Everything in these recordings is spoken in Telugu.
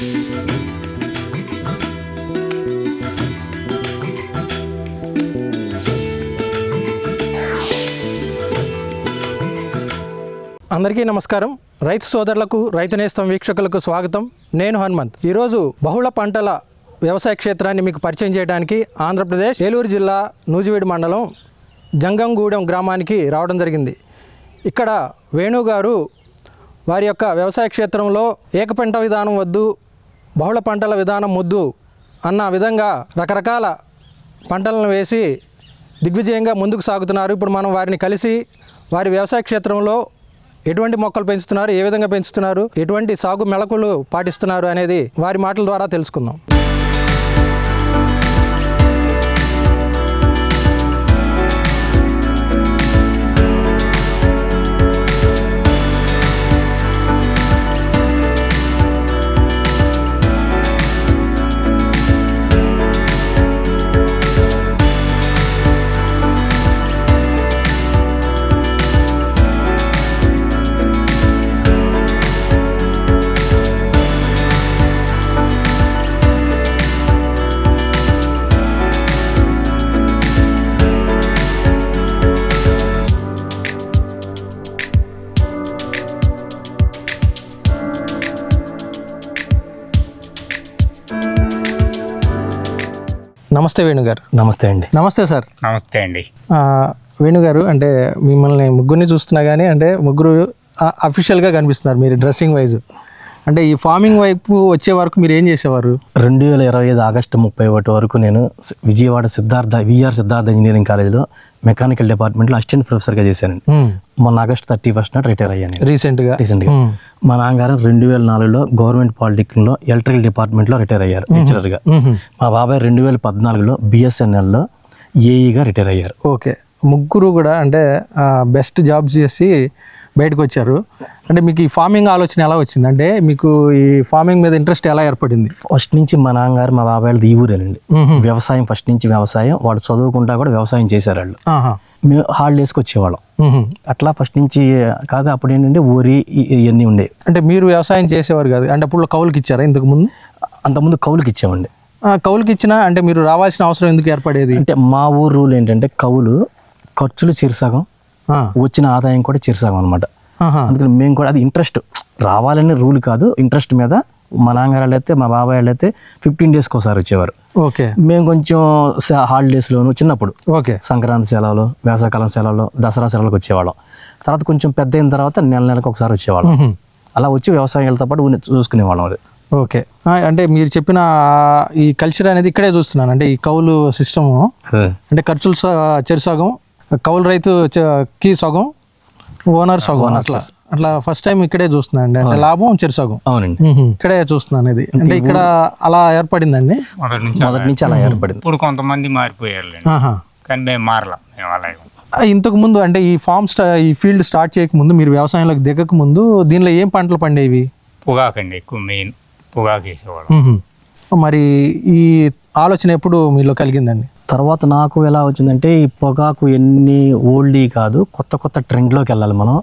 అందరికీ నమస్కారం. రైతు సోదరులకు రైతు నేస్తం వీక్షకులకు స్వాగతం. నేను హనుమంత్. ఈరోజు బహుళ పంటల వ్యవసాయ క్షేత్రాన్ని మీకు పరిచయం చేయడానికి ఆంధ్రప్రదేశ్ ఏలూరు జిల్లా నూజివీడు మండలం జంగంగూడెం గ్రామానికి రావడం జరిగింది. ఇక్కడ వేణు గారు వారి యొక్క వ్యవసాయ క్షేత్రంలో ఏకపంట విధానం వద్దు బహుళ పంటల విధానం ముద్దు అన్న విధంగా రకరకాల పంటలను వేసి దిగ్విజయంగా ముందుకు సాగుతున్నారు. ఇప్పుడు మనం వారిని కలిసి వారి వ్యవసాయ క్షేత్రంలో ఎటువంటి మొక్కలు పెంచుతున్నారు ఏ విధంగా పెంచుతున్నారు ఎటువంటి సాగు మెళకులు పాటిస్తున్నారు అనేది వారి మాటల ద్వారా తెలుసుకుందాం. నమస్తే వేణు గారు. నమస్తే అండి. నమస్తే సార్. నమస్తే అండి. ఆ, వేణు గారు అంటే మిమ్మల్ని ముగ్గురిని చూస్తున్నా కానీ అంటే ముగ్గురు అఫీషియల్గా కనిపిస్తున్నారు మీరు డ్రెస్సింగ్ వైజ్. అంటే ఈ ఫార్మింగ్ వైపు వచ్చే వరకు మీరు ఏం చేసేవారు? రెండు వేల ఇరవై ఐదు ఆగస్టు ముప్పై ఒకటి వరకు నేను విజయవాడ సిద్ధార్థ విఆర్ సిద్ధార్థ ఇంజనీరింగ్ కాలేజీలో మెకానికల్ డిపార్ట్మెంట్లో అసిస్టెంట్ ప్రొఫెసర్గా చేశానండి మొన్న ఆగస్ట్ థర్టీ ఫస్ట్ నాట్ రిటైర్ అయ్యాను రీసెంట్గా రీసెంట్గా మా నాన్నగారు రెండు వేల నాలుగులో గవర్నమెంట్ పాలిటెక్నిక్లో ఎలక్ట్రికల్ డిపార్ట్మెంట్లో రిటైర్ అయ్యారు లెక్చరర్గా మా బాబాయ్ రెండు వేల పద్నాలుగులో బిఎస్ఎన్ఎల్లో ఏఈగా రిటైర్ అయ్యారు. ఓకే. ముగ్గురు కూడా అంటే బెస్ట్ జాబ్స్ చేసి బయటకు వచ్చారు అంటే మీకు ఈ ఫార్మింగ్ ఆలోచన ఎలా వచ్చింది? అంటే మీకు ఈ ఫార్మింగ్ మీద ఇంట్రెస్ట్ ఎలా ఏర్పడింది? ఫస్ట్ నుంచి మా నాన్నగారు మా బాబాయ్లది ఈ ఊరేనండి. వ్యవసాయం ఫస్ట్ నుంచి వ్యవసాయం. వాళ్ళు చదువుకుంటా కూడా వ్యవసాయం చేశారు వాళ్ళు. మేము హాలిడేస్కి వచ్చేవాళ్ళం. అట్లా ఫస్ట్ నుంచి కాదు అప్పుడు ఏంటంటే ఊరి ఇవన్నీ ఉండేవి అంటే మీరు వ్యవసాయం చేసేవారు కాదు. అంటే అప్పుడు కౌలుకి ఇచ్చారా ఇంతకు ముందు? అంతకుముందు కౌలుకి ఇచ్చామండి కౌలుకి ఇచ్చినా అంటే మీరు రావాల్సిన అవసరం ఎందుకు ఏర్పడేది? అంటే మా ఊరు రూల్ ఏంటంటే కౌలు ఖర్చులు చిరుసగం. వచ్చిన ఆదాయం కూడా చిరుసగం అనమాట. అందుకని మేము కూడా అది ఇంట్రెస్ట్ రావాలనే రూల్ కాదు ఇంట్రెస్ట్ మీద మా నాన్నగారు అయితే మా బాబాయ్ వాళ్ళు అయితే ఫిఫ్టీన్ డేస్కి ఒకసారి వచ్చేవారు. ఓకే. మేము కొంచెం హాలిడేస్లోను చిన్నప్పుడు. ఓకే. సంక్రాంతి సెలవులు వేసవకాలం సెలవులు దసరా సెలవులకు వచ్చేవాళ్ళం. తర్వాత కొంచెం పెద్ద అయిన తర్వాత నెల నెలకు ఒకసారి వచ్చేవాళ్ళం. అలా వచ్చి వ్యవసాయంతో పాటు చూసుకునేవాళ్ళం అది. ఓకే. అంటే మీరు చెప్పిన ఈ కల్చర్ అనేది ఇక్కడే చూస్తున్నాను. అంటే ఈ కౌలు సిస్టము అంటే ఖర్చులు స- చెరు సగం కౌలు రైతు చ- కి సగం ఓనర్ సగం అట్లా. అట్లా ఫస్ట్ టైం ఇక్కడే చూస్తున్నాను అండి అంటే లాభం చెరు సగం. అవునండి. ఇక్కడే చూస్తున్నాను ఇది. అంటే ఇక్కడ అలా ఏర్పడిందండి? మొదటి నుంచి మొదటి నుంచి అలా ఏర్పడింది. ఇప్పుడు కొంతమంది మారిపోయారు కానీ మేము మారలా మేము అలాగే ఇంతకు ముందు అంటే ఈ ఫార్మ్ స్టా ఈ ఫీల్డ్ స్టార్ట్ చేయక ముందు మీరు వ్యవసాయంలోకి దిగక ముందు దీనిలో ఏం పంటలు పండేవి? పొగాకండి ఎక్కువ మెయిన్ పొగాకు వేసేవాళ్ళం. మరి ఈ ఆలోచన ఎప్పుడు మీలో కలిగిందండి? తర్వాత నాకు ఎలా వచ్చిందంటే ఈ పొగాకు ఎన్ని ఓల్డీ కాదు కొత్త కొత్త ట్రెండ్లోకి వెళ్ళాలి మనం.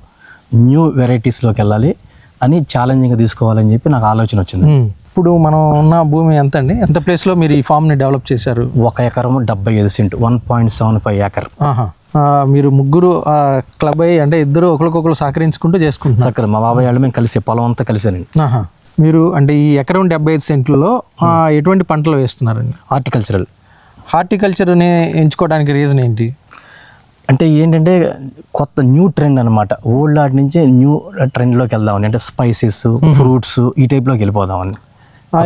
న్యూ వెరైటీస్లోకి వెళ్ళాలి అని ఛాలెంజింగ్గా తీసుకోవాలని చెప్పి నాకు ఆలోచన వచ్చింది. ఇప్పుడు మనం ఉన్న భూమి ఎంత అండి ఎంత ప్లేస్లో మీరు ఈ ఫామ్ని డెవలప్ చేశారు? ఒక ఎకరం డెబ్బై ఐదు cent one point seven five. ఆ, మీరు ముగ్గురు క్లబ్ అయ్యి అంటే ఇద్దరు ఒకరికొకరు సహకరించుకుంటూ చేసుకుంటున్నారు. చక్కర మా బాబాయ్ వాళ్ళు మేము కలిసి పొలం అంతా కలిసానండి. మీరు అంటే ఈ ఎకరం డెబ్బై ఐదు సెంట్లలో ఎటువంటి పంటలు వేస్తున్నారండి? హార్టికల్చరల్ హార్టికల్చర్ని ఎంచుకోవడానికి రీజన్ ఏంటి? అంటే ఏంటంటే కొత్త న్యూ ట్రెండ్ అనమాట ఓల్డ్ ఆర్ట్ నుంచి న్యూ ట్రెండ్లోకి వెళ్దామని అంటే స్పైసెస్ ఫ్రూట్స్ ఈ టైప్లోకి వెళ్ళిపోదామని.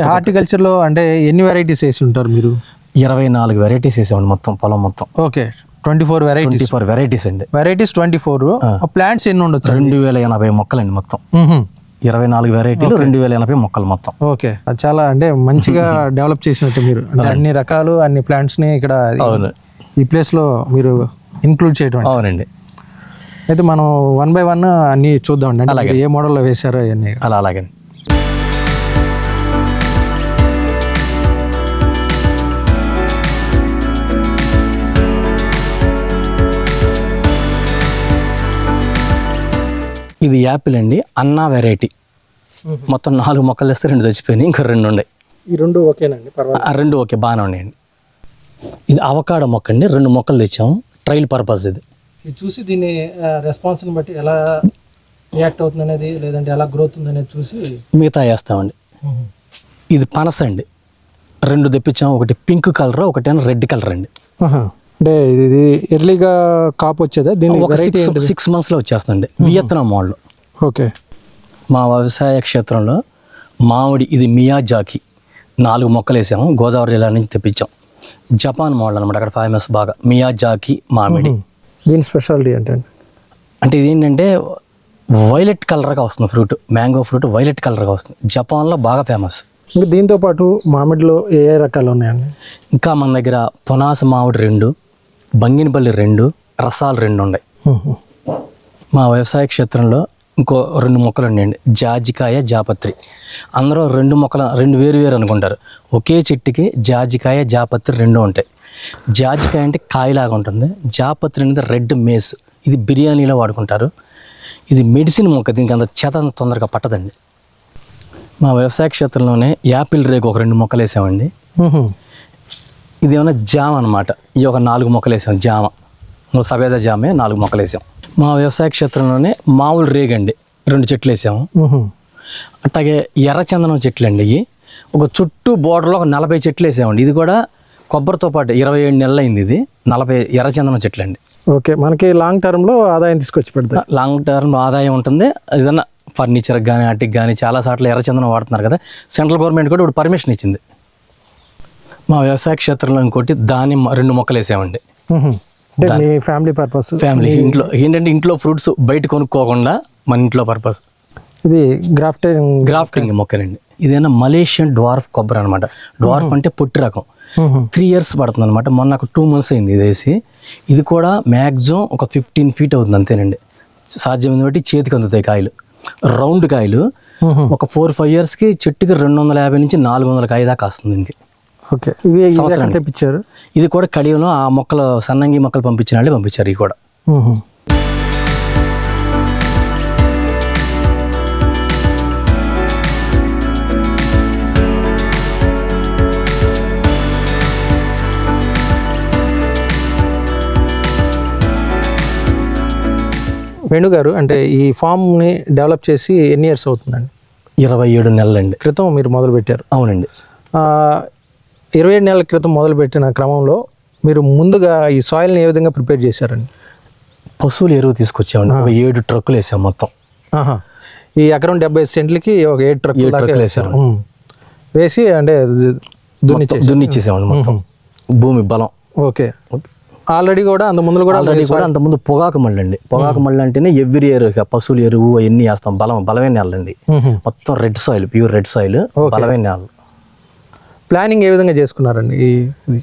హార్టికల్చర్లో అంటే ఎన్ని వెరైటీస్ వేసి ఉంటారు మీరు? ఇరవై నాలుగు వెరైటీస్ వేసామండి మొత్తం పొలం మొత్తం. Okay. Twenty four varieties. Twenty four varieties అండి. Varieties twenty four. ప్లాంట్స్ ఎన్ని ఉండొచ్చు రెండు వేల ఎనభై మొక్కలండి మొత్తం. ఇరవై నాలుగు వెరైటీలు రెండు వేల ఎనభై మొక్కలు మొత్తం. ఓకే. అది చాలా అంటే మంచిగా డెవలప్ చేసినట్టు మీరు. అన్ని రకాలు అన్ని plants ని ఇక్కడ ఈ place లో మీరు ఇంక్లూడ్ చేయడం అవునండి. అయితే మనం వన్ బై వన్ అన్ని చూద్దాం అంటే మీరు ఏ మోడల్లో వేశారో అవన్నీ అలా అలాగే ఇది యాపిల్ అండి. అన్నా వెరైటీ. మొత్తం నాలుగు మొక్కలు వేస్తే రెండు చచ్చిపోయినాయి ఇంకా రెండు ఉన్నాయి ఈ రెండు ఓకేనండి పర్వాలేదు. రెండు ఓకే బాగానే ఉన్నాయండి. ఇది అవకాడ మొక్క అండి రెండు మొక్కలు తెచ్చాము. ట్రైల్ పర్పస్ ఇది. ఇది చూసి దీన్ని రెస్పాన్స్ని బట్టి ఎలా రియాక్ట్ అవుతుంది అనేది లేదంటే ఎలా గ్రోత్ ఉంది అనేది చూసి మిగతా వేస్తామండి. ఇది పనస అండి. రెండు తెప్పించాము ఒకటి పింక్ కలర్ ఒకటి రెడ్ కలర్ అండి. అంటే ఇది ఇది ఎర్లీగా కాపు వచ్చేదా? దీని ఒక సిక్స్ సిక్స్ మంత్స్లో వచ్చేస్తుందండి. Vietnam model okay. మా వ్యవసాయ క్షేత్రంలో మామిడి ఇది మియాజాకి నాలుగు మొక్కలు వేసాము. గోదావరి జిల్లా నుంచి తెప్పించాం. జపాన్ మోడల్ అనమాట అక్కడ ఫేమస్ బాగా. మియాజాకి మామిడి. దీని స్పెషాలిటీ అంటే అంటే ఇది ఏంటంటే వైలెట్ కలర్గా వస్తుంది ఫ్రూట్ మ్యాంగో ఫ్రూట్ వైలెట్ కలర్గా వస్తుంది. జపాన్లో బాగా ఫేమస్ ఇంకా దీంతో పాటు మామిడిలో ఏ ఏ రకాలు ఉన్నాయండి? ఇంకా మన దగ్గర పొనాస మామిడి రెండు బంగినపల్లి రెండు రసాలు రెండు ఉన్నాయి. మా వ్యవసాయ క్షేత్రంలో ఇంకో రెండు మొక్కలు ఉన్నాయండి. జాజికాయ జాపత్రి. అందరూ రెండు మొక్కలు రెండు వేరు వేరు అనుకుంటారు. ఒకే చెట్టుకి జాజికాయ జాపత్రి రెండు ఉంటాయి. జాజికాయ అంటే కాయలాగా ఉంటుంది. జాపత్రి అనేది రెడ్ మేస్. ఇది బిర్యానీలో వాడుకుంటారు. ఇది మెడిసిన్ మొక్క. దీనికి అంత చేత తొందరగా పట్టదండి. మా వ్యవసాయ క్షేత్రంలోనే యాపిల్ రేకు ఒక రెండు మొక్కలు వేసామండి. ఇది ఏమైనా జామ అనమాట ఇది ఒక నాలుగు మొక్కలు వేసాం జామ. సఫేద జామే నాలుగు మొక్కలు వేసాం. మా వ్యవసాయ క్షేత్రంలోనే మామూలు రేగండి రెండు చెట్లు వేసాము. అట్లాగే ఎర్రచందనం చెట్లు అండి ఇవి ఒక చుట్టూ బోర్డర్లో ఒక నలభై చెట్లు వేసామండి. ఇది కూడా కొబ్బరితో పాటు ఇరవై ఏడు నెలలు అయింది ఇది. నలభై ఎర్రచందనం చెట్లు అండి ఓకే మనకి లాంగ్ టర్మ్లో ఆదాయం తీసుకొచ్చి పెడతాయి లాంగ్ టర్మ్ ఆదాయం ఉంటుంది. ఏదన్నా ఫర్నిచర్కి కానీ వాటికి కానీ చాలా సార్లు ఎర్రచందనం వాడుతున్నారు కదా. సెంట్రల్ గవర్నమెంట్ కూడా ఇప్పుడు పర్మిషన్ ఇచ్చింది. మా వ్యవసాయ క్షేత్రంలో ఇంకోటి దానిమ్మ రెండు మొక్కలు వేసామండి. Family purpose? ఫ్యామిలీ. ఇంట్లో ఏంటంటే ఇంట్లో ఫ్రూట్స్ బయట కొనుక్కోకుండా మన ఇంట్లో పర్పస్. ఇది గ్రాఫ్టింగ్ గ్రాఫ్టింగ్ మొక్కలండి. ఇదేనా మలేషియన్ డ్వార్ఫ్ కొబ్బరి అనమాట డ్వార్ఫ్ అంటే పొట్టి రకం. త్రీ ఇయర్స్ పడుతుంది అనమాట మొన్న నాకు టూ మంత్స్ అయింది ఇది వేసి. ఇది కూడా మ్యాక్సిమం ఒక ఫిఫ్టీన్ ఫీట్ అవుతుంది అంతేనండి. సాధ్యమైంది బట్టి చేతికి అందుతాయి కాయలు. రౌండ్ కాయలు. ఒక ఫోర్ ఫైవ్ ఇయర్స్కి చెట్టుకి రెండు వందల యాభై నుంచి నాలుగు వందల కాయ దాకా వస్తుంది దీనికి. ఓకే. ఇవి సంవత్సరానికి. తెప్పించారు. ఇది కూడా కడియంలో ఆ మొక్కలు సన్నంగి మొక్కలు పంపించిన వాళ్ళే పంపించారు ఇవి కూడా. వేణు గారు అంటే ఈ ఫామ్ని డెవలప్ చేసి ఎన్ని ఇయర్స్ అవుతుందండి? ఇరవై ఏడు నెలలండి. క్రితం మీరు మొదలు పెట్టారు అవునండి ఇరవై ఏడు నెలల క్రితం మొదలుపెట్టిన క్రమంలో మీరు ముందుగా ఈ సాయిల్ని ఏ విధంగా ప్రిపేర్ చేశారండి? పశువుల ఎరువు తీసుకొచ్చామండి. ఒక ఏడు ట్రక్కులు వేసాం మొత్తం. ఆహా. ఈ ఎకరం డెబ్బై సెంట్లకి ఒక ఏడు ట్రక్ ఏడు ట్రక్కులు వేసారు వేసి అంటే దు- దున్నిచ్చేసి దున్నిచ్చేసామండి మొత్తం. భూమి బలం. ఓకే. ఆల్రెడీ కూడా అంత ముందు కూడా ఆల్రెడీ కూడా అంతకుముందు పొగాకు మళ్ళీ అండి పొగాకు మళ్ళీ అంటేనే ఎవ్రీ ఇయర్ పశువుల ఎరువు అవన్నీ వేస్తాం. బలం బలమైన నేలండి. మొత్తం red soil pure red soil బలమైన నేల. ప్లానింగ్ ఏ విధంగా చేసుకున్నారండి ఇది?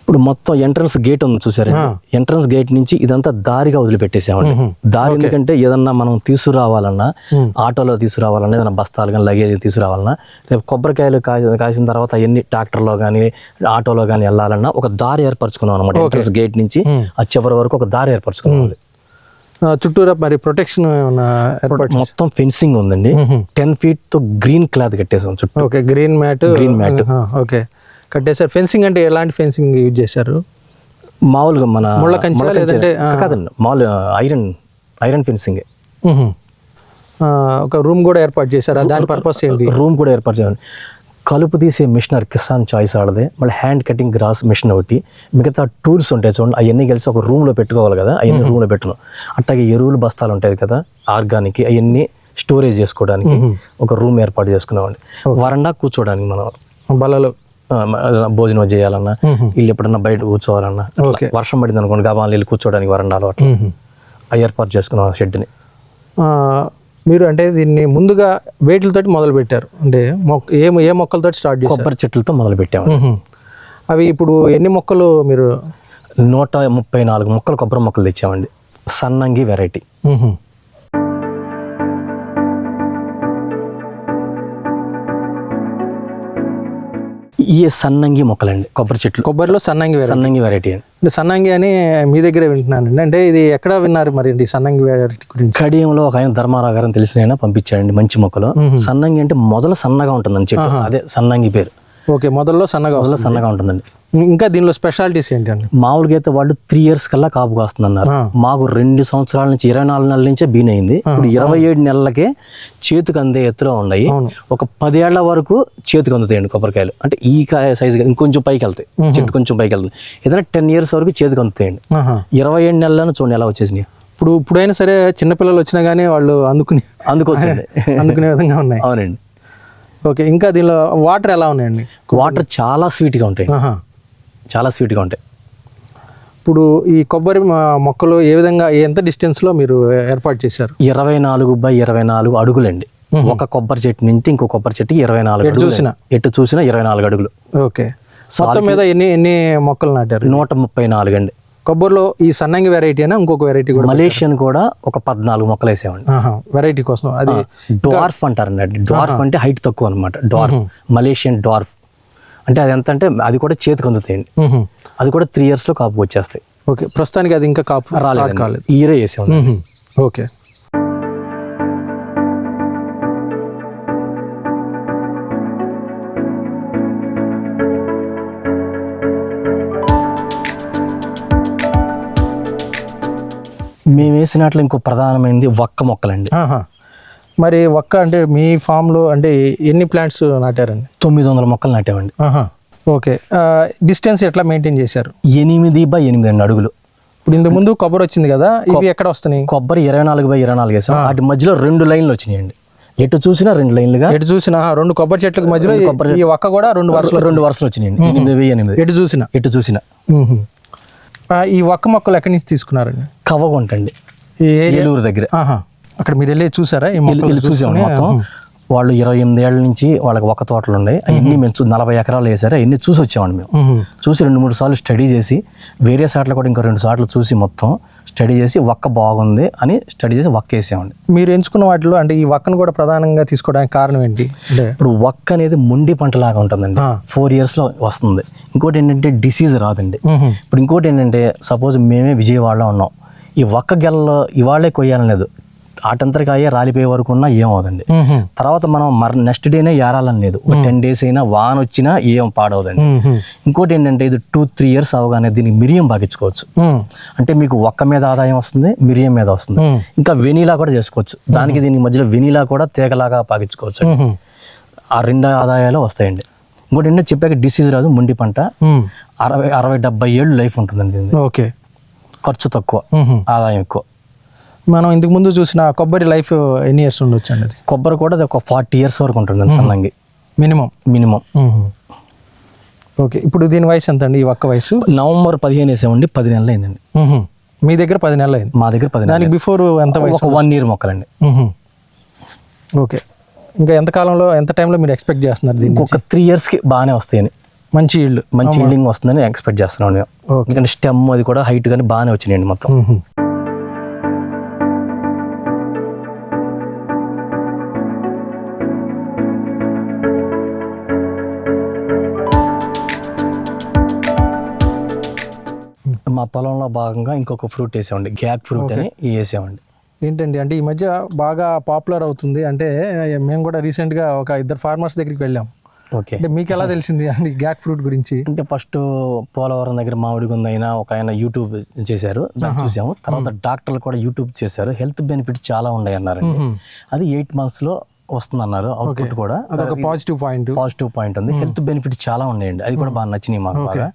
ఇప్పుడు మొత్తం ఎంట్రన్స్ గేట్ ఉంది చూసారా? ఎంట్రన్స్ గేట్ నుంచి ఇదంతా దారిగా వదిలిపెట్టేసామండి. దారి ఎందుకంటే ఏదన్నా మనం తీసుకురావాలన్నా ఆటోలో తీసుకురావాలన్నా ఏదైనా బస్తాలు కానీ లగేజ్ తీసుకురావాలన్నా రేపు కొబ్బరికాయలు కాయ కాసిన తర్వాత అవన్నీ ట్రాక్టర్లో కానీ ఆటోలో కానీ వెళ్ళాలన్నా ఒక దారి ఏర్పరచుకున్నాం అనమాట ఎంట్రన్స్ గేట్ నుంచి ఆ చివరి వరకు ఒక దారి ఏర్పరచుకున్నాం చుట్టూరా మరి ప్రొటెక్షన్ మొత్తం ఫెన్సింగ్ ఉందండి. టెన్ ఫీట్తో గ్రీన్ క్లాత్ కట్టేసాం చుట్టూ. Okay green mat Green mat. Okay. కట్టేశారు. ఫెన్సింగ్ అంటే ఎలాంటి ఫెన్సింగ్ యూజ్ చేశారు? మామూలుగా మన ముళ్ళ కంచె లేదంటే. కాదండి. మామూలు ఐరన్ ఐరన్ ఫెన్సింగ్ ఒక రూమ్ కూడా ఏర్పాటు చేశారు? దాని పర్పస్ ఏంటి? రూమ్ కూడా ఏర్పాటు చేయాలి కలుపు తీసే మిషనర్ కిసాన్ చాయిస్ ఆడదే మళ్ళీ హ్యాండ్ కటింగ్ గ్రాస్ మిషన్ ఒకటి మిగతా టూల్స్ ఉంటాయి చూడండి అవన్నీ కలిసి ఒక రూమ్లో పెట్టుకోవాలి కదా అవన్నీ రూమ్లో పెట్టును అట్లాగే ఎరువులు బస్తాలు ఉంటాయి కదా ఆర్గానిక్ అవన్నీ స్టోరేజ్ చేసుకోవడానికి ఒక రూమ్ ఏర్పాటు చేసుకున్నామండి. వరండా కూర్చోవడానికి మనం బలలో భోజనం చేయాలన్నా వీళ్ళు ఎప్పుడన్నా బయట కూర్చోవాలన్నా. వర్షం పడింది అనుకోండి గబాన్ వెళ్ళి కూర్చోవడానికి వరండాలో అట్లా ఏర్పాటు చేసుకున్నాం షెడ్ని. మీరు అంటే దీన్ని ముందుగా వేట్లతోటి మొదలు పెట్టారు. అంటే మొక్క ఏ ఏ మొక్కలతోటి స్టార్ట్ చేశారు? కొబ్బరి చెట్లతో మొదలు పెట్టాము. అవి ఇప్పుడు ఎన్ని మొక్కలు మీరు నూట ముప్పై నాలుగు మొక్కలు కొబ్బరి మొక్కలు తెచ్చామండి. సన్నంగి వెరైటీ. ఈ సన్నంగి మొక్కలండి కొబ్బరి చెట్లు. కొబ్బరిలో సన్నంగి సన్నంగి వెరైటీ అండి. సన్నంగి అని మీ దగ్గరే వింటున్నానండి. అంటే ఇది ఎక్కడ విన్నారు మరి ఈ సన్నంగి వెరైటీ గురించి? కడియంలో ఒక ఆయన ధర్మారావు గారిని తెలిసిన ఆయన పంపించాడండి మంచి మొక్కలు. సన్నంగి అంటే మొదలు సన్నగా ఉంటుందండి చెట్టు. అదే సన్నంగి పేరు. ఓకే మొదల్లో సన్నగా మొదలు సన్నగా ఉంటుందండి. ఇంకా దీనిలో స్పెషాలిటీస్ ఏంటండి? మామూలుగా అయితే వాళ్ళు త్రీ ఇయర్స్ కల్లా కాపు కాస్తుందన్నారు. ఆ. మాకు రెండు సంవత్సరాల నుంచి ఇరవై నాలుగు నెలల నుంచే బీన్ అయింది. ఇప్పుడు ఇరవై ఏడు నెలలకే చేతికి అందే ఎత్తులో ఉన్నాయి. ఒక పదేళ్ళ వరకు చేతికి అందుతాయండి కొబ్బరికాయలు. అంటే ఈ కాయ సైజు ఇంకొంచెం పైకి వెళ్తాయి. చెట్టు కొంచెం పైకి వెళ్తుంది ఏదైనా టెన్ ఇయర్స్ వరకు చేతికి అందుతాయండి. ఇరవై ఏడు నెలలను చూడండి ఎలా వచ్చేసినాయి. ఇప్పుడు ఇప్పుడైనా సరే చిన్నపిల్లలు వచ్చినా కానీ వాళ్ళు అందుకునే అందుకొచ్చింది. అందుకునే విధంగా ఉన్నాయి. అవునండి. ఓకే ఇంకా దీనిలో వాటర్ ఎలా ఉన్నాయండి? వాటర్ చాలా స్వీట్గా ఉంటాయి. చాలా స్వీట్గా ఉంటాయి. ఇప్పుడు ఈ కొబ్బరి మొక్కలు ఏ విధంగా ఎంత డిస్టెన్స్లో మీరు ఏర్పాటు చేశారు? ఇరవై నాలుగు బై ఇరవై నాలుగు అడుగులండి ఒక కొబ్బరి చెట్టు నుంచి ఇంకో కొబ్బరి చెట్టుకి ఇరవై నాలుగు అడుగులు చూసినా. ఎటు చూసినా ఇరవై నాలుగు అడుగులు. ఓకే. మొత్తం మీద ఎన్ని ఎన్ని మొక్కలు నాటారు? నూట ముప్పై నాలుగు అండి. కొబ్బరిలో ఈ సన్నంగి వెరైటీ అయినా ఇంకొక వెరైటీ కూడా మలేషియన్ కూడా ఒక పద్నాలుగు మొక్కలు వేసామండి. వెరైటీ కోసం. అది డ్వార్ఫ్ అంటారండి. డ్వార్ఫ్ అంటే హైట్ తక్కువ అనమాట డ్వార్ఫ్ మలేషియన్ డ్వార్ఫ్. అంటే అది ఎంత అంటే అది కూడా చేతికి అందుతాయండి. అది కూడా త్రీ ఇయర్స్లో కాపు వచ్చేస్తాయి. ఓకే ప్రస్తుతానికి అది ఇంకా కాపు రాలేదు కాలేదు. ఈరే వేసాం. ఓకే. మేము వేసినట్లు ఇంకో ప్రధానమైనది వక్క మొక్కలండి. మరి ఒక్క అంటే మీ ఫామ్లో అంటే ఎన్ని ప్లాంట్స్ నాటారండి? తొమ్మిది వందల మొక్కలు నాటామండి. ఓకే. డిస్టెన్స్ ఎట్లా మెయింటైన్ చేశారు? ఎనిమిది బై ఎనిమిది అండి అడుగులు. ఇప్పుడు ఇంతకు ముందు కొబ్బరి వచ్చింది కదా ఇవి ఎక్కడ వస్తున్నాయి? కొబ్బరి ఇరవై నాలుగు బై ఇరవై నాలుగు వేసాం. వాటి మధ్యలో రెండు లైన్లు వచ్చినాయండి. ఎటు చూసినా రెండు లైన్లుగా. ఎటు చూసినా రెండు కొబ్బరి చెట్లకు మధ్యలో ఈ- ఈ ఒక్క కూడా రెండు వరుసలు రెండు వరుసలు వచ్చినాయండి. ఎనిమిది ఎనిమిది. ఎటు చూసినా? ఎటు చూసినా. ఈ ఒక్క మొక్కలు ఎక్కడి నుంచి తీసుకున్నారండి? కవ్వగుంటండి ఏలూరు దగ్గర. అక్కడ మీరు వెళ్ళి చూసారా? వీళ్ళు చూసాము మొత్తం. వాళ్ళు ఇరవై ఎనిమిది ఏళ్ళ నుంచి వాళ్ళకి ఒక తోటలు ఉన్నాయి అవన్నీ మేము చూ- నలభై ఎకరాలు వేసారు. అవన్నీ చూసి వచ్చామండి మేము. చూసి రెండు మూడు సార్లు స్టడీ చేసి వేరే సార్లు కూడా ఇంకా రెండు సార్లు చూసి మొత్తం స్టడీ చేసి ఒక్క బాగుంది అని స్టడీ చేసి ఒక్క వేసామండి. మీరు ఎంచుకున్న వాటిలో అంటే ఈ ఒక్కను కూడా ప్రధానంగా తీసుకోవడానికి కారణం ఏంటి? ఇప్పుడు ఒక్క అనేది మొండి పంటలాగా ఉంటుందండి. ఫోర్ ఇయర్స్లో వస్తుంది. ఇంకోటి ఏంటంటే డిసీజ్ రాదండి. ఇప్పుడు ఇంకోటి ఏంటంటే సపోజ్ మేమే విజయవాడలో ఉన్నాం. ఈ ఒక్క గెలలో ఇవాళే కొయ్యాలని లేదు. ఆటంతరికాయే రాలిపోయే వరకు ఉన్నా ఏమవుదండి. తర్వాత మనం మర నెక్స్ట్ డేనే ఏరాలని లేదు ఒక టెన్ డేస్ అయినా వాన్ వచ్చినా ఏం పాడవదండి. ఇంకోటి ఏంటంటే ఇది టూ త్రీ ఇయర్స్ అవగానే దీనికి మిరియం బాగించుకోవచ్చు. అంటే మీకు ఒక్క మీద ఆదాయం వస్తుంది మిరియం మీద వస్తుంది. ఇంకా వెనీలా కూడా చేసుకోవచ్చు దానికి దీనికి మధ్యలో వెనీలా కూడా తీగలాగా పాగించుకోవచ్చు మ్హూ. ఆ రెండు ఆదాయాలు వస్తాయండి ఇంకోటి ఏంటంటే చెప్పాక డిసీజ్ రాదు ముండి పంట. అరవై అరవై డెబ్బై ఏళ్ళు లైఫ్ ఉంటుందండి దీనికి ఓకే ఖర్చు తక్కువ. ఆదాయం ఎక్కువ మనం ఇంతకు ముందు చూసిన కొబ్బరి లైఫ్ ఎన్ని ఇయర్స్ ఉండొచ్చు అండి అది? కొబ్బరి కూడా అది ఒక ఫార్టీ ఇయర్స్ వరకు ఉంటుంది సన్నంగి. మినిమం? మినిమం. ఓకే ఇప్పుడు దీని వయసు ఎంత అండి? ఈ ఒక్క వయసు? నవంబర్ పదిహేను వేసామండి పది నెలలు అయిందండి. మీ దగ్గర పది నెలలు అయింది? మా దగ్గర పది నెలలు దానికి బిఫోర్ ఎంత వయసు ఒక వన్ ఇయర్ మొక్కలండి. ఓకే. ఇంకా ఎంత కాలంలో ఎంత టైంలో మీరు ఎక్స్పెక్ట్ చేస్తున్నారు దీన్ని ఇంకొక త్రీ ఇయర్స్కి బాగానే వస్తాయని మంచి ఇల్లు. మంచి బిల్డింగ్ వస్తుందని ఎక్స్పెక్ట్ చేస్తున్నాం మేము ఓకే. ఎందుకంటే స్టెమ్ అది కూడా హైట్ కానీ బాగానే వచ్చినాయండి మొత్తం. మా పొలంలో భాగంగా ఇంకొక ఫ్రూట్ వేసామండి గ్యాక్ ఫ్రూట్ అని వేసామండి ఏంటండి అంటే ఈ మధ్య బాగా పాపులర్ అవుతుంది. అంటే మేము కూడా రీసెంట్గా ఒక ఇద్దరు ఫార్మర్స్ దగ్గరికి వెళ్ళాం. ఓకే. అంటే మీకు ఎలా తెలిసింది అండి గ్యాక్ ఫ్రూట్ గురించి? అంటే ఫస్ట్ పోలవరం దగ్గర మామిడి గుంద అయినా ఒక ఆయన యూట్యూబ్ చేశారు. దాన్ని చూసాము. తర్వాత డాక్టర్లు కూడా యూట్యూబ్ చేశారు. హెల్త్ బెనిఫిట్స్ చాలా ఉన్నాయి అన్నారండి. మ్హూ. అది ఎయిట్ మంత్స్లో వస్తుంది అన్నారు అవుట్పుట్ కూడా. అదొక పాజిటివ్ పాయింట్. పాజిటివ్ పాయింట్ ఉంది. హెల్త్ బెనిఫిట్స్ చాలా ఉన్నాయండి. అది కూడా బాగా నచ్చినాయి మాకు బాగా.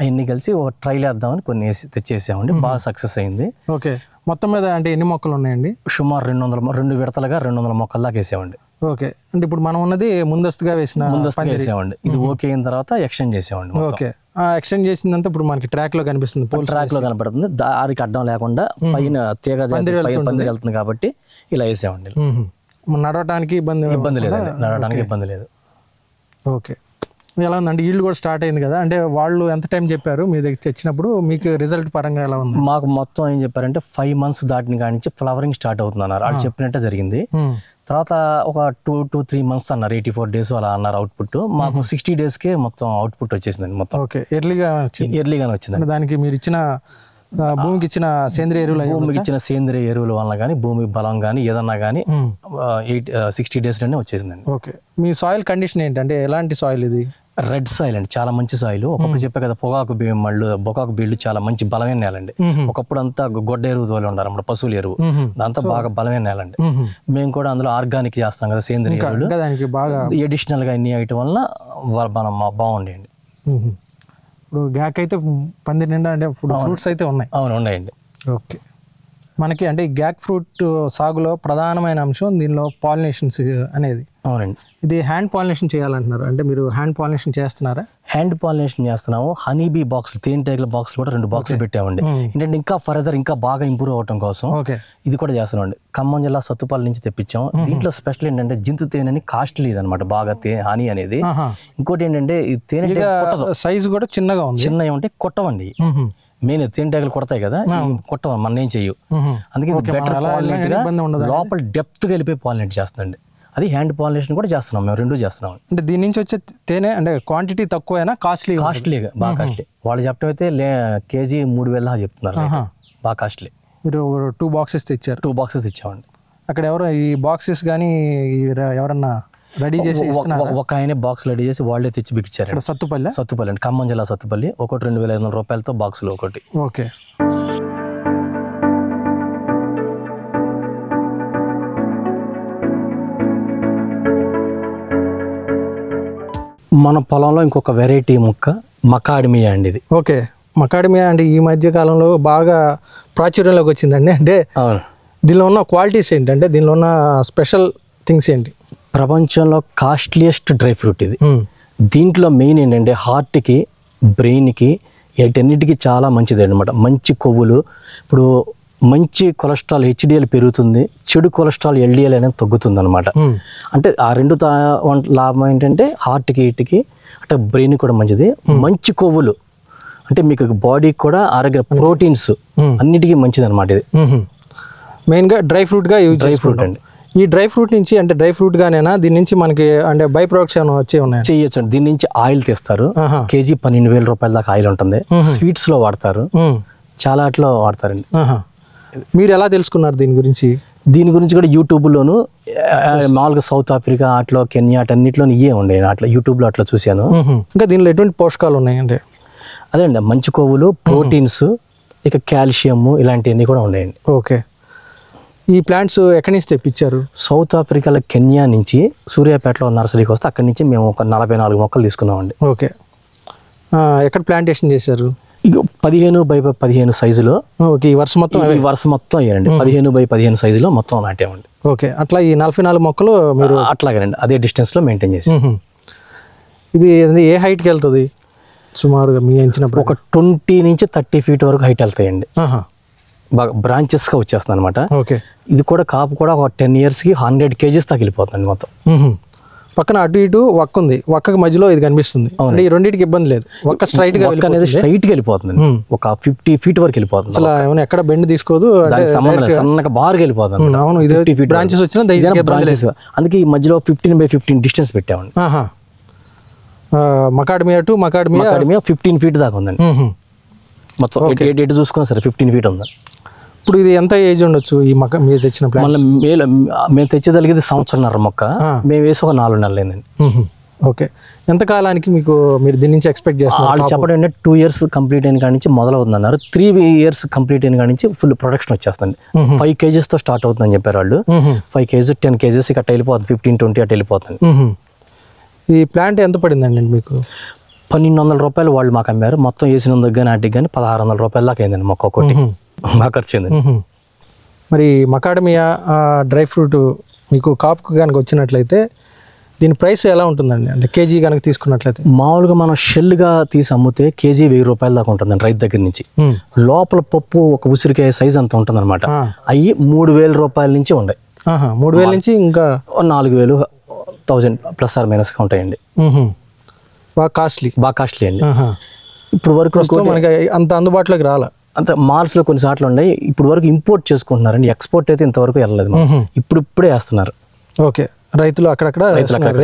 అవన్నీ కలిసి ఒక ట్రైల్ వేద్దామని కొన్ని వేసి తెచ్చేసామండి. బాగా సక్సెస్ అయింది. ఓకే. మొత్తం మీద అంటే ఎన్ని మొక్కలు ఉన్నాయండి? సుమారు రెండు వందల రెండు విడతలుగా రెండు వందల మొక్కల దాకా వేసామండి. ఓకే. అంటే ఇప్పుడు మనం ఉన్నది ముందస్తుగా వేసిన ముందస్తుగా వేసామండి. ఇది ఓకే అయిన తర్వాత ఎక్స్టెండ్ చేసామండి. ఓకే. ఎక్స్టెండ్ చేసిందంతా ఇప్పుడు మనకి ట్రాక్లో కనిపిస్తుంది పోల్ ట్రాక్లో కనపడుతుంది. దారికి అడ్డం లేకుండా పైన తీగ పందిరి వెళ్తుంది. కాబట్టి ఇలా వేసామండి. నడవటానికి ఇబ్బంది ఇబ్బంది లేదండి. నడవడానికి ఇబ్బంది లేదు. ఓకే. ఎలా ఉందండి ఈల్డ్ కూడా స్టార్ట్ అయింది కదా. అంటే వాళ్ళు ఎంత టైం చెప్పారు మీ దగ్గర తెచ్చినప్పుడు? మీకు రిజల్ట్ పరంగా ఎలా ఉంది? మాకు మొత్తం ఏం చెప్పారంటే ఫైవ్ మంత్స్ దాటిన కాడి నుంచి ఫ్లవరింగ్ స్టార్ట్ అవుతుంది అన్నారు వాళ్ళు చెప్పినట్టే జరిగింది. తర్వాత ఒక టూ టూ త్రీ మంత్స్ అన్నారు. ఎయిటీ ఫోర్ డేస్ అలా అన్నారు అవుట్పుట్ మాకు సిక్స్టీ డేస్కే మొత్తం అవుట్పుట్ వచ్చేసిందండి మొత్తం. ఓకే. ఎర్లీగా వచ్చింది. ఎర్లీగానే వచ్చిందండి. అంటే దానికి మీరు ఇచ్చిన భూమికి ఇచ్చిన సేంద్రియ ఎరువులు భూమికి ఇచ్చిన సేంద్రియ ఎరువుల వల్ల కానీ భూమి బలం కానీ ఏదన్నా కానీ. ఎయిట్ సిక్స్టీ డేస్లోనే వచ్చేసిందండి. ఓకే. మీ సాయిల్ కండిషన్ ఏంటంటే ఎలాంటి సాయిల్ ఇది? రెడ్ సాయిల్ అండి చాలా మంచి సాయిల్. ఒకప్పుడు చెప్పే కదా పొగాకు బీ- మళ్ళు పొగాకు బీళ్ళు చాలా మంచి బలమైన నేలండి. ఒకప్పుడు అంతా గొడ్డ ఎరువు తోలి ఉండారు అన్నమాట పశువుల ఎరువు. దాంతో బాగా బలమైన నేలండి మ్మ్. మేము కూడా అందులో ఆర్గానిక్ చేస్తాం కదా సేంద్రియ ఎరువులు. అడిషనల్గా ఇన్ని అయ్యటం వలన వా- మనం బాగుండేయండి. ఇప్పుడు గ్యాక్ అయితే పంది నిండా అంటే ఫ్రూట్స్ అయితే ఉన్నాయి. అవును ఉన్నాయండి. ఓకే. మనకి అంటే ఈ గ్యాక్ ఫ్రూట్ సాగులో ప్రధానమైన అంశం దీనిలో పాలినేషన్స్ అనేది. అవునండి. ఇది హ్యాండ్ పాలినేషన్ చేయాలంటున్నారు. అంటే మీరు హ్యాండ్ పాలినేషన్ చేస్తున్నారా? హ్యాండ్ పాలినేషన్ చేస్తున్నాము. హనీ బీ బాక్స్ తేనెటీగల బాక్స్ కూడా రెండు బాక్సులు పెట్టామండి. మ్మ్. ఏంటంటే ఇంకా ఫర్దర్ ఇంకా బాగా ఇంప్రూవ్ అవటం కోసం ఇది కూడా చేస్తున్నామండి. ఖమ్మం జిల్లా సత్తుపల్లి నుంచి తెప్పించాం దీంట్లో స్పెషల్ ఏంటంటే జింతు తేనె అని కాస్ట్లీ అనమాట బాగా హనీ అనేది. ఇంకోటి ఏంటంటే ఈ తేనె సైజు కూడా చిన్నగా ఉంది. చిన్న ఏమంటే కొట్టవండి. మ్మ్. మెయిన్ తేనెటీగలు కొడతాయి కదా కొట్టవం మన ఏం చెయ్యు. అందుకే బెటర్ పాలినేట్ లోపల డెప్త్ వెళ్ళిపోయి పాలినేట్ చేస్తుందండి. అది హ్యాండ్ పాలినేషన్ కూడా చేస్తున్నాం మేము రెండు చేస్తున్నాం. అంటే దీని నుంచి వచ్చే తేనె అంటే క్వాంటిటీ తక్కువైనా కాస్ట్లీ కాస్ట్లీగా బాగా కాస్ట్లీ వాళ్ళు చెప్పడం అయితే కేజీ మూడు వేల చెప్తున్నారు. బాగా కాస్ట్లీ మీరు టూ బాక్సెస్ తెచ్చారు. టూ బాక్సెస్ ఇచ్చామండి అక్కడ ఎవరు ఈ బాక్సెస్ కానీ ఎవరన్నా రెడీ చేసి ఒక- ఆయన బాక్స్ రెడీ చేసి వాళ్ళే తెచ్చి ఇక్కడ సత్తుపల్లె? సత్తుపల్లి అండి. ఖమ్మం జిల్లా సత్తుపల్లి. ఒకటి రెండు వేల ఐదు వందల రూపాయలతో బాక్సులు ఒకటి. ఓకే. మన పొలంలో ఇంకొక వెరైటీ ముక్క మకాడిమియా అండి ఇది. ఓకే. మకాడమియా అంటే ఈ మధ్య కాలంలో బాగా ప్రాచుర్యంలోకి వచ్చిందండి. అంటే అవును. దీనిలో ఉన్న క్వాలిటీస్ ఏంటంటే దీనిలో ఉన్న స్పెషల్ థింగ్స్ ఏంటి? ప్రపంచంలో కాస్ట్లీయెస్ట్ డ్రై ఫ్రూట్ ఇది. దీంట్లో మెయిన్ ఏంటంటే హార్ట్కి బ్రెయిన్కి వీటన్నిటికీ చాలా మంచిది అనమాట మంచి కొవ్వులు. ఇప్పుడు మంచి కొలెస్ట్రాల్ హెచ్డిఎల్ పెరుగుతుంది చెడు కొలెస్ట్రాల్ ఎల్డిఎల్ అనేది తగ్గుతుంది అనమాట. అంటే ఆ రెండు లాభం ఏంటంటే హార్ట్కి వీటికి అంటే బ్రెయిన్ కూడా మంచిది. మంచి కొవ్వులు అంటే మీకు బాడీకి కూడా ఆరోగ్య ప్రోటీన్స్. అన్నిటికీ మంచిది అనమాట ఇది. మెయిన్గా డ్రై ఫ్రూట్గా యూజ్ డ్రై ఫ్రూట్ అండి. ఈ డ్రై ఫ్రూట్ నుంచి అంటే డ్రై ఫ్రూట్ గానేనా దీని నుంచి మనకి అంటే బై ప్రొడక్ట్స్ ఏమైనా వచ్చే ఉన్నాయి చేయొచ్చు అండి. దీని నుంచి ఆయిల్ తీస్తారు. కేజీ పన్నెండు వేల రూపాయల దాకా ఆయిల్ ఉంటుంది. స్వీట్స్లో వాడతారు. చాలా అట్లా వాడతారండి. మీరు ఎలా తెలుసుకున్నారు దీని గురించి? దీని గురించి కూడా యూట్యూబ్లోను మామూలుగా సౌత్ ఆఫ్రికా అట్లా కెన్యా అన్నింటిలో ఇవే ఉండే. అట్లా యూట్యూబ్లో అట్లా చూశాను. ఇంకా దీనిలో ఎటువంటి పోషకాలు ఉన్నాయండి అదే అండి మంచి కొవ్వులు ప్రోటీన్స్ ఇక కాల్షియము ఇలాంటివన్నీ కూడా ఉన్నాయండి. ఓకే. ఈ ప్లాంట్స్ ఎక్కడి నుంచి తెప్పించారు? సౌత్ ఆఫ్రికాలో కెన్యా నుంచి సూర్యాపేటలో నర్సరీకి వస్తే అక్కడి నుంచి మేము ఒక నలభై నాలుగు మొక్కలు తీసుకున్నామండి. ఓకే. ఎక్కడ ప్లాంటేషన్ చేశారు? పదిహేను బై పదిహేను సైజులో ఓకే ఈ వర్షం మొత్తం ఈ వరుస మొత్తం అయ్యారండి. పదిహేను బై పదిహేను సైజులో మొత్తం నాటామండి ఓకే అట్లా ఈ నలభై నాలుగు మొక్కలు మీరు అట్లాగేనండి. అదే డిస్టెన్స్లో మెయింటైన్ చేసి. ఇది ఏ హైట్కి వెళ్తుంది? సుమారుగా మీ అంచనా ప్రకారం? ఒక ట్వంటీ నుంచి థర్టీ ఫీట్ వరకు హైట్ వెళ్తాయండి. బాగా బ్రాంచెస్గా వచ్చేస్తుంది అనమాట ఓకే. ఇది కూడా కాపు కూడా ఒక టెన్ ఇయర్స్కి హండ్రెడ్ కేజీస్ తగిలిపోతుంది మొత్తం. పక్కన అటు ఇటు వక్క ఉంది. వక్కకి మధ్యలో ఇది కనిపిస్తుంది. అంటే ఈ రెండింటికి ఇబ్బంది లేదు. వక్క స్ట్రైట్గా ఒక్క అనేది స్ట్రైట్గా వెళ్ళిపోతుంది మ్మ్. ఒక ఫిఫ్టీ ఫీట్ వరకు వెళ్ళిపోతుంది. అసలు ఏమైనా ఎక్కడ బెండ్ తీసుకోదు సంబంధం సన్నగా బాగా వెళ్ళిపోతుంది అవును. ఇది ఫీట్ బ్రాంచెస్ వచ్చినా బ్రాంచెస్ అందుకే ఈ మధ్యలో ఫిఫ్టీన్ బై ఫిఫ్టీన్ డిస్టెన్స్ పెట్టామండి. Macadamia to macadamia? Fifteen feet దాకా ఉందండి. మొత్తం ఎటు- చూసుకున్నా సరే ఫిఫ్టీన్ ఫీట్ ఉంది. ఇప్పుడు ఇది ఎంత ఏజ్ ఉండొచ్చు ఈ మక మీరు తెచ్చిన ప్లాంట్ మళ్ళీ మేలు మేము తెచ్చేదలిగేది సంవత్సరంన్నర మొక్క. మేము వేసి ఒక నాలుగు నెలలు అయిందండి ఓకే. ఎంత కాలానికి మీకు మీరు దీని నుంచి ఎక్స్పెక్ట్ చేస్తున్నారు? వాళ్ళు చెప్పడం ఏంటంటే టూ ఇయర్స్ కంప్లీట్ అయిన కాడి నుంచి మొదలవుతుంది అన్నారు త్రీ ఇయర్స్ కంప్లీట్ అయిన కాడి నుంచి ఫుల్ ప్రొడక్షన్ వచ్చేస్తుంది. ఫైవ్ కేజెస్తో స్టార్ట్ అవుతుందని చెప్పారు వాళ్ళు. ఫైవ్ కేజెస్ టెన్ కేజెస్ ఇక వెళ్ళిపోతుంది. ఫిఫ్టీన్ ట్వంటీ అట్ట వెళ్ళిపోతుంది. ఈ ప్లాంట్ ఎంత పడిందండి మీకు? పన్నెండు వందల రూపాయలు వాళ్ళు మాకు అమ్మారు. మొత్తం వేసిన దగ్గర నాటికి కానీ పదహారు వందల రూపాయల దాకా అయిందండి మొక్క ఒకటి. బాగా ఖర్చు. మరి మకాడమియా డ్రై ఫ్రూట్ మీకు కాపుకు కనుక వచ్చినట్లయితే దీని ప్రైస్ ఎలా ఉంటుందండి అంటే కేజీ కనుక తీసుకున్నట్లయితే మామూలుగా మనం షెల్గా తీసి అమ్మితే కేజీ వెయ్యి రూపాయల దాకా ఉంటుందండి రైతు దగ్గర నుంచి. లోపల పప్పు ఒక ఉసిరికాయ సైజ్ అంత ఉంటుందన్నమాట. అవి మూడు వేల రూపాయల నుంచి ఉన్నాయి ఆహా, మూడు వేల నుంచి ఇంకా నాలుగు వేలు థౌజండ్ ప్లస్ ఆర్ మైనస్గా ఉంటాయండి. బాగా కాస్ట్లీ బాగా కాస్ట్లీ అండి. ఇప్పుడు వరకు మనకి అంత అందుబాటులోకి రాలే అంటే మాల్స్లో కొన్ని సార్లు ఉన్నాయి. ఇప్పుడు వరకు ఇంపోర్ట్ చేసుకుంటున్నారండి. ఎక్స్పోర్ట్ అయితే ఇంతవరకు వెళ్ళలేదు. ఇప్పుడు ఇప్పుడే వేస్తున్నారు. ఓకే. రైతులు అక్కడక్కడ.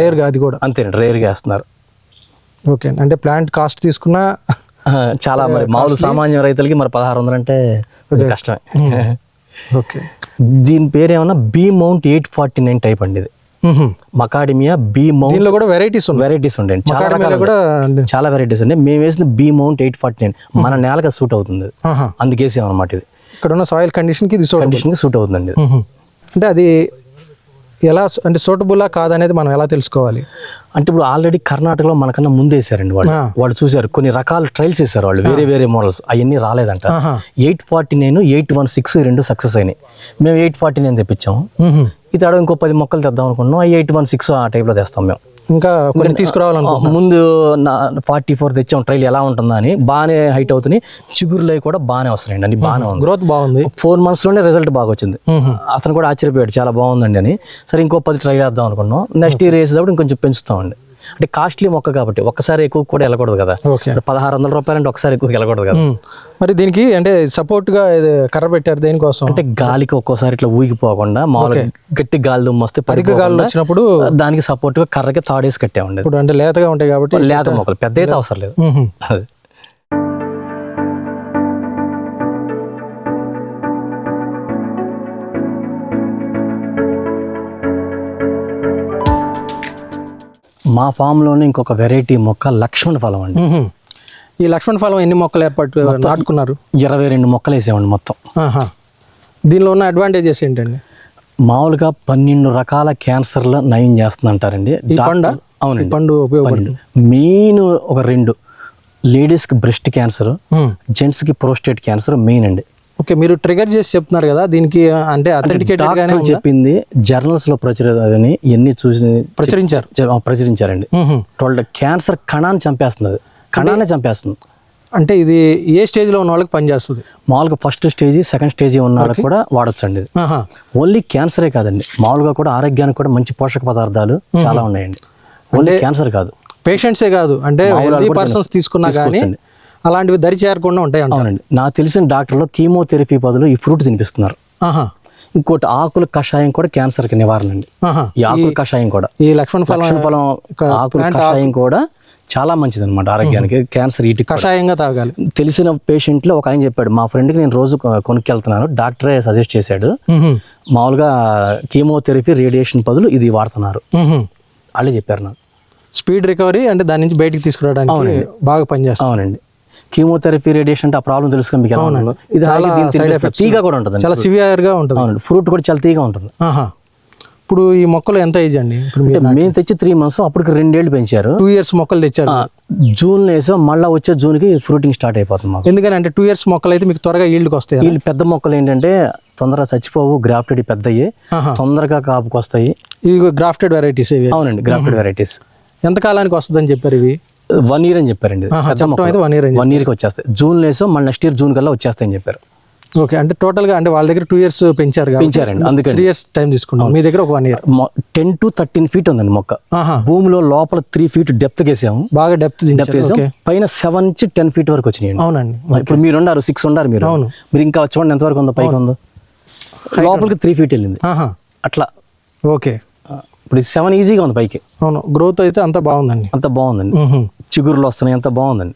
రేర్గా అది కూడా. అంతేనండి రేర్గా వేస్తున్నారు. ఓకే అంటే ప్లాంట్ కాస్ట్ తీసుకున్నా చాలా మరి మామూలు సామాన్య రైతులకి మరి పదహారు వందలు అంటే కష్టమే. ఓకే. దీని పేరు ఏమన్నా B mount eight forty nine type అండి ఇది. మకాడిమియా బీ మౌంట్ దీనిలో కూడా వెరైటీస్ ఉన్నాయి. వెరైటీస్ ఉంటాయండి చాలా రకాలు కూడా. చాలా వెరైటీస్ ఉన్నాయి. మేము వేసిన B mount eight forty nine. మన నేలకు సూట్ అవుతుంది. ఇది. ఆహా. అందుకేసామన్నమాట ఇది. ఇక్కడ ఉన్న సాయిల్ కండిషన్కి ఇది కండిషన్కి సూట్ అవుతుందండి. అంటే అది ఎలా అంటే సూటబుల్లా కాదనేది మనం ఎలా తెలుసుకోవాలి? అంటే ఇప్పుడు ఆల్రెడీ కర్ణాటకలో మనకన్నా ముందు వేసారండి వాళ్ళు. వాళ్ళు చూసారు కొన్ని రకాల ట్రయల్స్ వేసారు వాళ్ళు. వేరే వేరే మోడల్స్ అవన్నీ రాలేదంట. Eight forty nine eight one six రెండు సక్సెస్ అయినాయి. మేము ఎయిట్ ఫార్టీ నైన్ తెప్పించాము. ఈ తడ ఇంకో పది మొక్కలు తెద్దాం అనుకున్నాం. ఆ ఎయిట్ వన్ సిక్స్ ఆ టైప్లో తెస్తాం మేము. ఇంకా కొన్ని తీసుకురావాలనుకో ముందు ఫార్టీ ఫోర్ తెచ్చాం. ట్రైల్ ఎలా ఉంటుందా అని బాగానే హైట్ అవుతున్నాయి చిగురులో కూడా బాగానే వస్తున్నాయండి అన్ని బాగానే ఉంది. గ్రోత్ బాగుంది. ఫోర్ మంత్స్లోనే రిజల్ట్ బాగా వచ్చింది. అతను కూడా ఆశ్చర్యపోయాడు చాలా బాగుందండి అని. సరే ఇంకో పది ట్రై చేద్దాం అనుకున్నాం. నెక్స్ట్ ఇయర్ వేసేటప్పుడు ఇంకొంచెం పెంచుతామండి. అంటే కాస్ట్లీ మొక్క కాబట్టి ఒక్కసారి ఎక్కువ కూడా వెళ్ళకూడదు కదా. పదహారు వందల రూపాయలు అంటే ఒకసారి ఎక్కువ వెళ్ళకూడదు కదా. మరి దీనికి అంటే సపోర్ట్గా కర్ర పెట్టారు దేనికోసం? అంటే గాలికి ఒక్కోసారి ఇట్లా ఊగిపోకుండా మామూలుగా గట్టి గాలి దుమ్ము వస్తే అధిక గాలు వచ్చినప్పుడు దానికి సపోర్ట్గా కర్రకి తాడేసి కట్టామండి ఇప్పుడు అంటే లేతగా ఉంటాయి కాబట్టి లేత మొక్కలు. పెద్ద అయితే అవసరం లేదు. మా ఫామ్లోనే ఇంకొక వెరైటీ మొక్క లక్ష్మణ ఫలం అండి. ఈ లక్ష్మణ ఫలం ఎన్ని మొక్కలు ఏర్పాటు నాటుకున్నారు? ఇరవై రెండు మొక్కలు వేసామండి మొత్తం. దీనిలో ఉన్న అడ్వాంటేజెస్ ఏంటండి? మామూలుగా పన్నెండు రకాల క్యాన్సర్లు నయం డాక్టర్- ఈ అవునండి. పండు ఉపయోగపడుతుంది. మెయిన్ ఒక రెండు. లేడీస్కి బ్రెస్ట్ క్యాన్సర్. జెంట్స్కి ప్రోస్టేట్ క్యాన్సర్ మెయిన్ అండి. ఓకే మీరు ట్రిగర్ చేసి చెప్తున్నారు కదా దీనికి అంటే అథెంటికేటెడ్ గానే చెప్పింది జర్నల్స్లో ప్రచురని ఎన్ని చూసి ప్రచురించారు. ప్రచురించారండి. ట్వెల్వ్ క్యాన్సర్ కణాన్ని చంపేస్తుంది. కణాన్ని చంపేస్తుంది. అంటే ఇది ఏ స్టేజ్లో ఉన్న వాళ్ళకి పనిచేస్తుంది? మామూలుగా ఫస్ట్ స్టేజ్ సెకండ్ స్టేజ్ ఉన్న వాళ్ళకి కూడా వాడొచ్చండి. ఇది ఆహా. ఓన్లీ క్యాన్సరే కాదండి. మామూలుగా కూడా ఆరోగ్యానికి కూడా మంచి పోషక పదార్థాలు చాలా ఉన్నాయండి. ఓన్లీ క్యాన్సర్ కాదు. పేషెంట్సే కాదు. అంటే పర్సన్స్ తీసుకున్నా కానీ. అలాంటివి దరి చేరకుండా ఉంటాయి అవునండి. నాకు తెలిసిన డాక్టర్లు కీమోథెరపీ బదులు ఈ ఫ్రూట్ తినిపిస్తున్నారు. ఇంకోటి ఆకుల కషాయం కూడా క్యాన్సర్కి నివారణ అండి. ఈ ఆకుల కషాయం కూడా. ఈ లక్ష్మణ ఫలం ఫలం క- ఆకుల కషాయం కూడా చాలా మంచిది అనమాట ఆరోగ్యానికి క్యాన్సర్ ఇటు కషాయంగా తాగాలి. తెలిసిన పేషెంట్లో ఒక ఆయన చెప్పాడు మా ఫ్రెండ్కి నేను రోజు కొ- కొనుక్కెళ్తున్నాను డాక్టరే సజెస్ట్ చేశాడు. మామూలుగా కీమోథెరపీ రేడియేషన్ బదులు ఇది వాడుతున్నారు. వాళ్ళే చెప్పారు నాకు. స్పీడ్ రికవరీ అంటే దాని నుంచి బయటికి తీసుకురావడానికి బాగా పనిచేస్తుంది. అవునండి. కీమోథెరపీ రేడియేషన్ అంటే ఆ ప్రాబ్లం తెలుసుకుని మీకు ఎలా ఉంటుందో? ఇది చాలా తీగా కూడా ఉంటుంది చాలా సివియర్గా ఉంటుంది. అవునండి ఫ్రూట్ కూడా చాలా తీగా ఉంటుంది. ఆహా. ఇప్పుడు ఈ మొక్కలు ఎంత ఏజ్ అండి? మేము తెచ్చి త్రీ మంత్స్ అప్పటికి రెండేళ్ళు పెంచారు. టూ ఇయర్స్ మొక్కలు తెచ్చారు. జూన్ వేసాం మళ్ళీ వచ్చే జూన్కి ఫ్రూటింగ్ స్టార్ట్ అయిపోతుంది మాకు. ఎందుకని అంటే టూ ఇయర్స్ మొక్కలు అయితే మీకు త్వరగా ఈల్డ్కి వస్తాయి? వీళ్ళు పెద్ద మొక్కలు ఏంటంటే తొందరగా చచ్చిపోవు గ్రాఫ్టెడ్ పెద్దవి ఆహా. తొందరగా కాపుకి వస్తాయి ఇవి గ్రాఫ్టెడ్ వెరైటీస్ ఇవి. అవునండి గ్రాఫ్టెడ్ వెరైటీస్ ఎంత కాలానికి వస్తుందని చెప్పారు ఇవి? వన్ ఇయర్ అని చెప్పారండి. వన్ ఇయర్ వన్ ఇయర్కి వచ్చేస్తాయి. జూన్ వేసాం మళ్ళీ నెక్స్ట్ ఇయర్ జూన్ కల్లా వచ్చేస్తాయని చెప్పారు. ఓకే అంటే టోటల్గా అంటే వాళ్ళ దగ్గర టూ ఇయర్స్ పెంచారు పెంచారండి అందుకని. త్రీ ఇయర్స్ టైం తీసుకున్నాం మీ దగ్గర ఒక one year ten to thirteen feet ఉందండి మొక్క. భూమిలో లోపల త్రీ ఫీట్ డెప్త్ వేసాము బాగా డెప్త్ డెప్త్ వేసాం పైన సెవెన్ నుంచి టెన్ ఫీట్ వరకు వచ్చినాయండి. అవునండి. ఇప్పుడు మీరు ఉన్నారు సిక్స్ ఉన్నారు మీరు. అవును. మీరు ఇంకా చూడండి ఎంత వరకు ఉందో పైకి ఉందో. లోపలికి త్రీ ఫీట్ వెళ్ళింది. అట్లా. ఓకే. ఇప్పుడు సెవెన్ ఈజీగా ఉంది పైకి. అవును గ్రోత్ అయితే అంత బాగుందండి. అంత బాగుందండి. చిగురులు వస్తున్నాయి అంత బాగుందండి.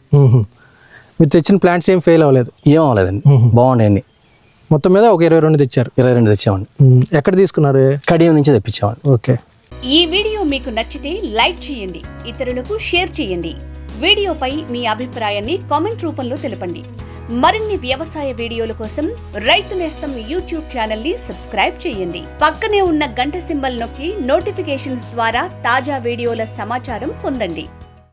మీరు తెచ్చిన ప్లాంట్స్ ఏం ఫెయిల్ అవ్వలేదు? ఏం అవ్వలేదండి. బాగున్నాయి అన్ని. మొత్తం మీద ఒక ఇరవై రెండు తెచ్చారు. ఇరవై రెండు తెచ్చామండి. ఎక్కడ తీసుకున్నారు? కడియం నుంచి తెప్పించామండి. ఓకే. ఈ వీడియో మీకు నచ్చితే లైక్ చేయండి ఇతరులకు షేర్ చేయండి. వీడియోపై మీ అభిప్రాయాన్ని కామెంట్ రూపంలో తెలపండి. మరిన్ని వ్యవసాయ వీడియోల కోసం రైతు నేస్తం యూట్యూబ్ ఛానల్ని సబ్స్క్రైబ్ చేయండి. పక్కనే ఉన్న గంట సింబల్ నొక్కి నోటిఫికేషన్స్ ద్వారా తాజా వీడియోల సమాచారం పొందండి.